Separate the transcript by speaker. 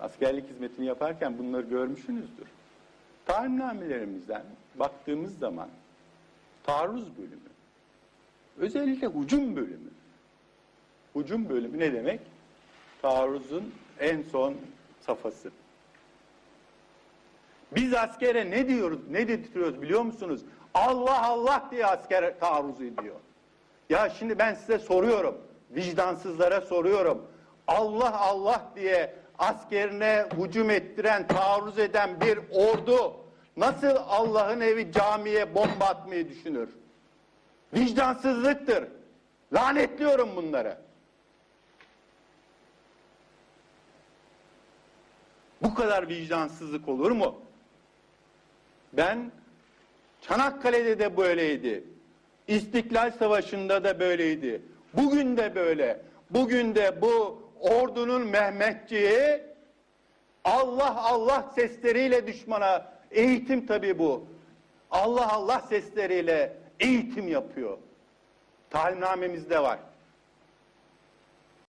Speaker 1: askerlik hizmetini yaparken bunları görmüşsünüzdür. Talimnamelerimizden baktığımız zaman taarruz bölümü, özellikle hücum bölümü. Hücum bölümü ne demek? Taarruzun en son safhası. Biz askere ne diyoruz, ne dedirtiyoruz biliyor musunuz? Allah Allah diye asker taarruz ediyor. Ya şimdi ben size soruyorum, vicdansızlara soruyorum. Allah Allah diye askerine hücum ettiren, taarruz eden bir ordu nasıl Allah'ın evi camiye bomba atmayı düşünür? Vicdansızlıktır. Lanetliyorum bunları. Bu kadar vicdansızlık olur mu? Ben Çanakkale'de de böyleydi. İstiklal Savaşı'nda da böyleydi. Bugün de böyle. Bugün de bu ordunun Mehmetçiği Allah Allah sesleriyle düşmana eğitim tabii bu. Allah Allah sesleriyle eğitim yapıyor. Talimnamemizde var.